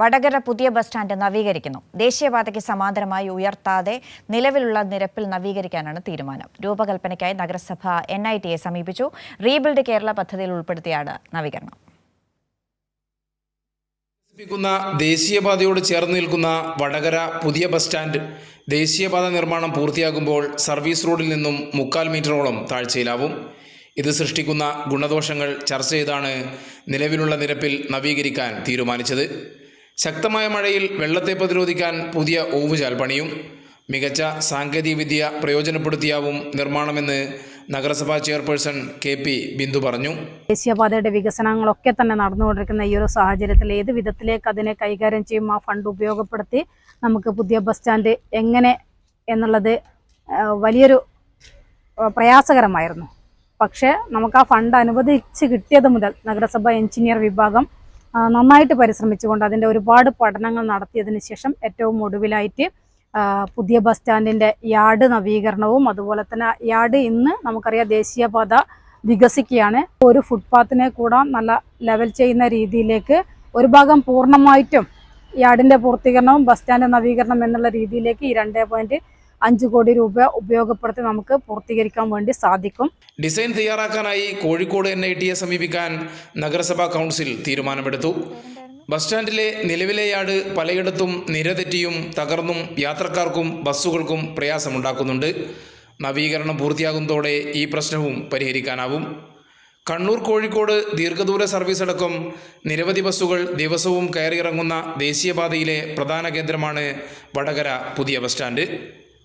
വടകര പുതിയ bus stand നവീകരിക്കുന്നു. ദേശീയപാതയ്ക്ക് സമാന്തരമായി ഉയർത്താതെ നിലവിലുള്ള നിരപ്പിൽ നവീകരിക്കാനാണ് തീരുമാനം. രൂപകൽപ്പനയ്ക്കായി നഗരസഭ എൻ ഐ ടിയെ സമീപിച്ചു. റീബിൽഡ് കേരള പദ്ധതിയിൽ ഉൾപ്പെടുത്തിയാണ് നവീകരണം. വികസിപ്പിക്കുന്ന ദേശീയപാതയോട് ചേർന്ന് നിൽക്കുന്ന വടകര പുതിയ ബസ് സ്റ്റാൻഡ് ദേശീയപാത നിർമ്മാണം പൂർത്തിയാകുമ്പോൾ സർവീസ് റോഡിൽ നിന്നും മുക്കാൽ മീറ്ററോളം താഴ്ചയിലാവും. ഇത് സൃഷ്ടിക്കുന്ന ഗുണദോഷങ്ങൾ ചർച്ച ചെയ്താണ് നിലവിലുള്ള നിരപ്പിൽ നവീകരിക്കാൻ തീരുമാനിച്ചത്. ശക്തമായ മഴയിൽ വെള്ളത്തെ പ്രതിരോധിക്കാൻ പുതിയ ഓവുചാൽ പണിയും മികച്ച സാങ്കേതികവിദ്യ പ്രയോജനപ്പെടുത്തിയാവും നിർമ്മാണമെന്ന് നഗരസഭാ ചെയർപേഴ്സൺ കെ പി ബിന്ദു പറഞ്ഞു. ദേശീയപാതയുടെ വികസനങ്ങളൊക്കെ തന്നെ നടന്നുകൊണ്ടിരിക്കുന്ന ഈ ഒരു സാഹചര്യത്തിൽ ഏത് വിധത്തിലേക്ക് അതിനെ കൈകാര്യം ചെയ്യും ആ ഫണ്ട് ഉപയോഗപ്പെടുത്തി നമുക്ക് പുതിയ ബസ് സ്റ്റാൻഡ് എങ്ങനെ എന്നുള്ളത് വലിയൊരു പ്രയാസകരമായിരുന്നു. പക്ഷേ നമുക്ക് ആ ഫണ്ട് അനുവദിച്ച് കിട്ടിയത് മുതൽ നഗരസഭാ എഞ്ചിനീയർ വിഭാഗം നന്നായിട്ട് പരിശ്രമിച്ചുകൊണ്ട് അതിന്റെ ഒരുപാട് പഠനങ്ങൾ നടത്തിയതിന് ശേഷം ഏറ്റവും ഒടുവിലായിട്ട് പുതിയ ബസ് സ്റ്റാൻഡിന്റെ യാർഡ് നവീകരണവും അതുപോലെ തന്നെ യാർഡ് ഇന്ന് നമുക്കറിയാം ദേശീയപാത വികസിക്കുകയാണ്. ഒരു ഫുട്പാത്തിനെ കൂടെ നല്ല ലെവൽ ചെയ്യുന്ന രീതിയിലേക്ക് ഒരു ഭാഗം പൂർണമായിട്ടും യാർഡിന്റെ പൂർത്തീകരണവും ബസ് സ്റ്റാൻഡ് നവീകരണം എന്നുള്ള രീതിയിലേക്ക് ഈ രണ്ടേ പോയിന്റ് അഞ്ച് കോടി രൂപ ഉപയോഗപ്പെടുത്തി നമുക്ക് പൂർത്തീകരിക്കാൻ വേണ്ടി സാധിക്കും. ഡിസൈൻ തയ്യാറാക്കാനായി കോഴിക്കോട് എൻ ഐ സമീപിക്കാൻ നഗരസഭാ കൗൺസിൽ തീരുമാനമെടുത്തു. ബസ് സ്റ്റാൻഡിലെ നിലവിലെ യാട് പലയിടത്തും നിരതെറ്റിയും തകർന്നും യാത്രക്കാർക്കും ബസ്സുകൾക്കും പ്രയാസമുണ്ടാക്കുന്നുണ്ട്. നവീകരണം പൂർത്തിയാകുന്നതോടെ ഈ പ്രശ്നവും പരിഹരിക്കാനാവും. കണ്ണൂർ കോഴിക്കോട് ദീർഘദൂര സർവീസ് അടക്കം നിരവധി ബസ്സുകൾ ദിവസവും കയറിയിറങ്ങുന്ന ദേശീയപാതയിലെ പ്രധാന കേന്ദ്രമാണ് വടകര പുതിയ bus stand.